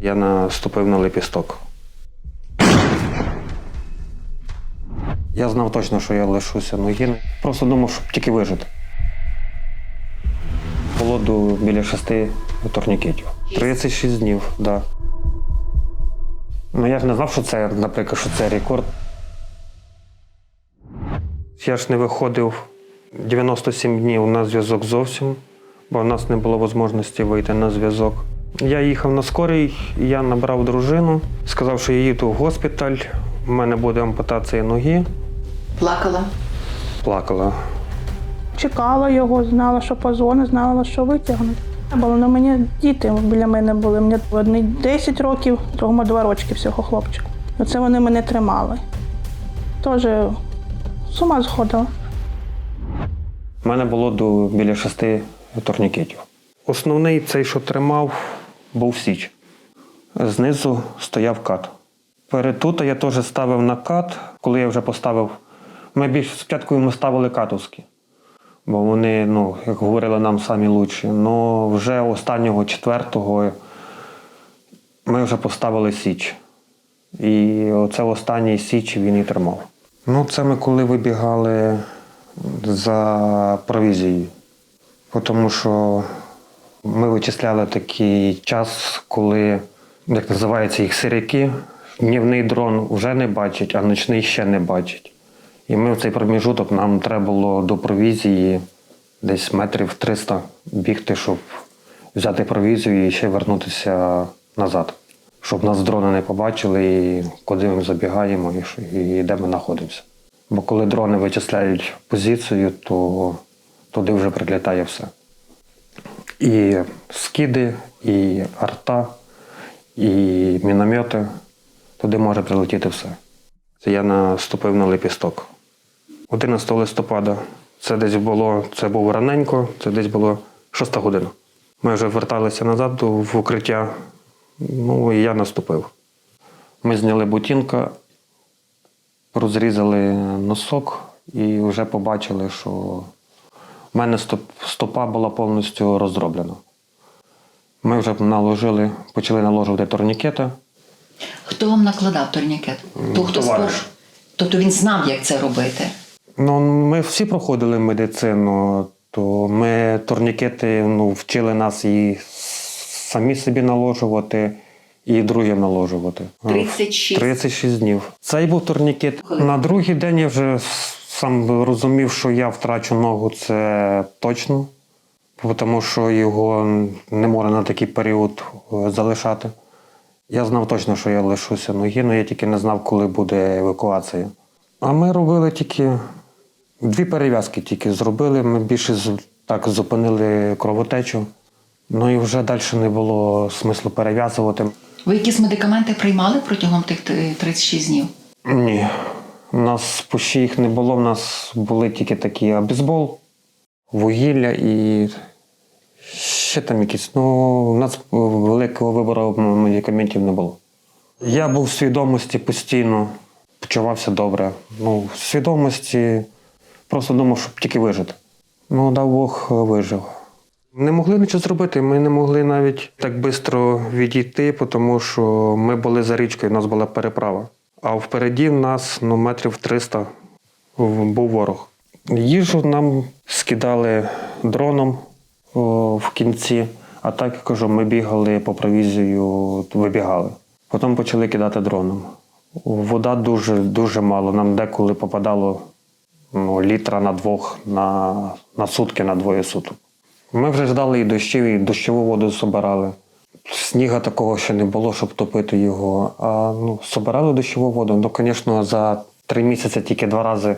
Я наступив на лепісток. Я знав точно, що я лишуся ноги. Просто думав, щоб тільки вижити. Було біля шести турнікетів. 36 днів, так. Да. Ну я ж не знав, що це, наприклад, що це рекорд. Я ж не виходив 97 днів на зв'язок зовсім, бо в нас не було можливості вийти на зв'язок. Я їхав на скорій, я набрав дружину, сказав, що я їду в госпіталь, в мене буде ампутація ноги. Плакала. Плакала. Чекала його, знала, що позвонить, знала, що витягнуть. Бо на мені діти біля мене були. Мені одні 10 років, другому 2 рочки всього хлопчику. Оце вони мене тримали. Теж з ума сходила. У мене було до біля шести турнікетів. Основний цей, що тримав, був січ. Знизу стояв кат. Перед тут я теж ставив на кат, коли я вже поставив. Ми більш спочатку йому ставили катовські, бо вони, ну, як говорили нам самі лучші. Ну вже останнього четвертого ми вже поставили січ. І оце останній січ він і тримав. Ну, це ми коли вибігали за провізією. Тому що ми вичисляли такий час, коли, як називається їх сиряки, днівний дрон вже не бачить, а ночний ще не бачить. І ми в цей проміжуток нам треба було до провізії десь метрів 300 бігти, щоб взяти провізію і ще вернутися назад. Щоб нас дрони не побачили, і куди ми забігаємо і, де ми знаходимося. Бо коли дрони вичисляють позицію, то туди вже прилітає все. І скиди, і арта, і міномети. Туди може прилетіти все. Це я наступив на лепісток. 11 листопада це десь було, це був раненько, це десь було 6 година. Ми вже верталися назад в укриття, ну і я наступив. Ми зняли ботинка, розрізали носок і вже побачили, що в мене стопа була повністю розроблена. Ми вже наложили, почали наложувати турнікети. Хто вам накладав турнікет? То хто спор... Тобто він знав, як це робити. Ну, ми всі проходили медицину, то ми турнікети ну, вчили нас і самі собі наложувати, і другим наложувати. 36. 36 днів. Цей був турнікет. Коли? На другий день я вже сам розумів, що я втрачу ногу, це точно, тому що його не можна на такий період е, залишати. Я знав точно, що я лишуся ноги, але я тільки не знав, коли буде евакуація. А ми робили тільки дві перев'язки тільки зробили. Ми більше так зупинили кровотечу. Ну і вже далі не було смислу перев'язувати. Ви якісь медикаменти приймали протягом тих е, 36 днів? Ні. У нас почти їх не було. У нас були тільки такі абізбол, вугілля і ще там якісь. Ну, у нас великого вибору медикаментів не було. Я був в свідомості постійно, почувався добре. Ну, в свідомості просто думав, щоб тільки вижити. Ну, дав Бог вижив. Не могли нічого зробити. Ми не могли навіть так швидко відійти, тому що ми були за річкою, у нас була переправа. А впереді нас ну, метрів 300 був ворог. Їжу нам скидали дроном о, в кінці, а так я кажу, ми бігали по провізію, вибігали. Потім почали кидати дроном. Вода дуже, дуже мало. Нам деколи попадало ну, літра на двох на, на сутки, на двоє суток. Ми вже ждали і дощів, і дощову воду збирали. Сніга такого ще не було, щоб топити його. А ну, собирали дощову воду. Ну, звісно, за три місяці тільки два рази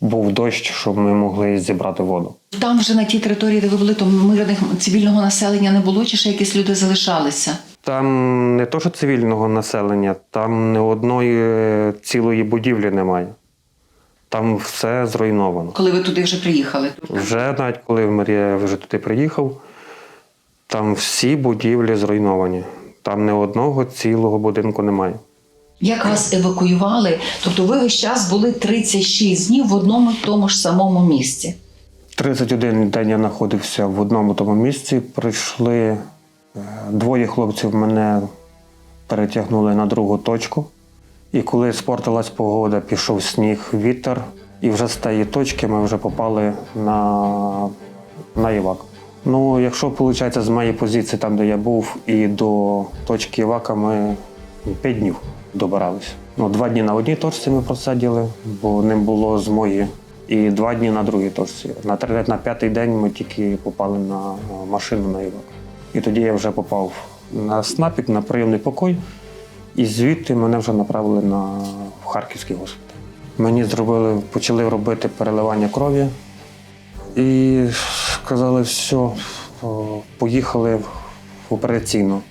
був дощ, щоб ми могли зібрати воду. Там вже на тій території, де ви були, то мирних цивільного населення не було, чи ще якісь люди залишалися? Там не то, що цивільного населення, там не одної е, цілої будівлі немає. Там все зруйновано. Коли ви туди вже приїхали? Вже навіть коли Марія вже туди приїхав, там всі будівлі зруйновані. Там не одного цілого будинку немає. Як вас евакуювали? Тобто ви весь час були 36 днів в одному тому ж самому місці. 31 день я знаходився в одному тому місці. Прийшли Е, Двоє хлопців мене перетягнули на другу точку. І коли спортилась погода, пішов сніг, вітер, і вже з тієї точки ми вже попали на, на Івак. Ну, якщо виходить, з моєї позиції, там, де я був, і до точки Івака ми 5 днів добиралися. Ну, два дні на одній точці ми просиділи, бо не було змоги. І два дні на другій точці. На, на п'ятий день ми тільки попали на машину на Івак. І тоді я вже попав на снапік, на прийомний покой, і звідти мене вже направили на в Харківський госпіталь. Мені зробили, почали робити переливання крові і сказали, все, поїхали в операційну.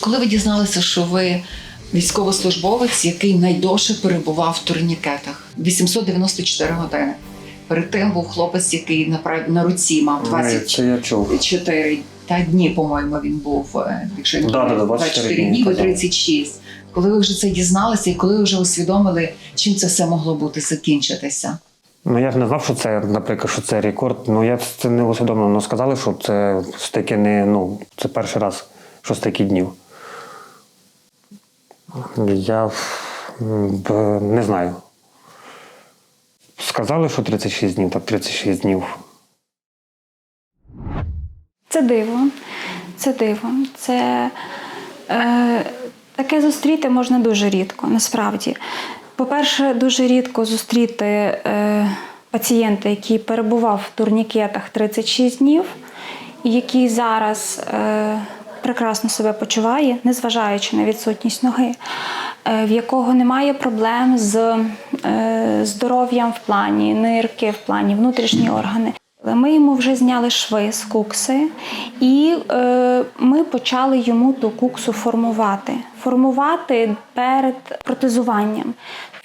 Коли ви дізналися, що ви військовослужбовець, який найдовше перебував в турнікетах 894 години. Перед тим був хлопець, який на, на руці мав Це я 24 та дні, по-моєму, він був, е, якщо не Да, да, 24 24 дні, дні, 36. Коли ви вже це дізналися, і коли ви вже усвідомили, чим це все могло бути закінчитися? Ну я ж не знав, що це, наприклад, що це рекорд. Ну я це не усвідомив. Ну сказали, що це стільки не, ну, це перший раз, що стільки днів. Я не знаю. Сказали, що 36 днів, так 36 днів. Це диво. Це диво. Це е, таке зустріти можна дуже рідко, насправді. По-перше, дуже рідко зустріти е, пацієнта, який перебував в турнікетах 36 днів, і який зараз е, прекрасно себе почуває, незважаючи на відсутність ноги, е, в якого немає проблем з здоров'ям в плані нирки, в плані внутрішні органи. Ми йому вже зняли шви з кукси, і е, ми почали йому ту куксу формувати. Формувати перед протезуванням.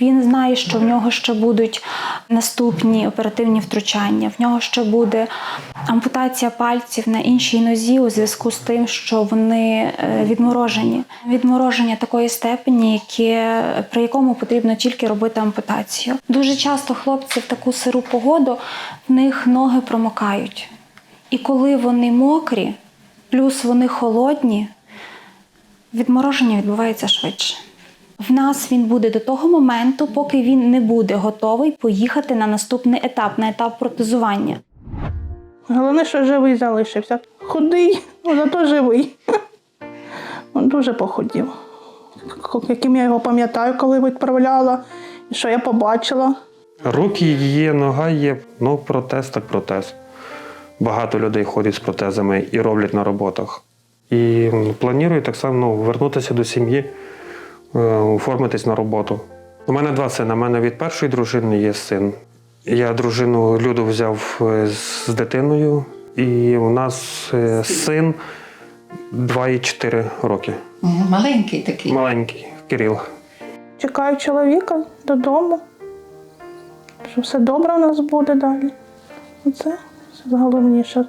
Він знає, що в нього ще будуть наступні оперативні втручання. В нього ще буде ампутація пальців на іншій нозі у зв'язку з тим, що вони е, відморожені. Відмороження такої степені, яке, при якому потрібно тільки робити ампутацію. Дуже часто хлопці в таку сиру погоду в них ноги промокають. І коли вони мокрі, плюс вони холодні, відмороження відбувається швидше. В нас він буде до того моменту, поки він не буде готовий поїхати на наступний етап, на етап протезування. Головне, що живий залишився. Худий, ну зато живий. Він дуже похудів. Яким я його пам'ятаю, коли відправляла, і що я побачила. Руки є, нога є, ну протез так протез. Багато людей ходять з протезами і роблять на роботах. І планую так само ну, вернутися до сім'ї, оформитись на роботу. У мене два сини. У мене від першої дружини є син. Я дружину Люду взяв е, з дитиною, і у нас е, син 2,4 роки. Маленький такий. Маленький Кирил. Чекаю чоловіка додому. Що все добре у нас буде далі. Оце найголовніше.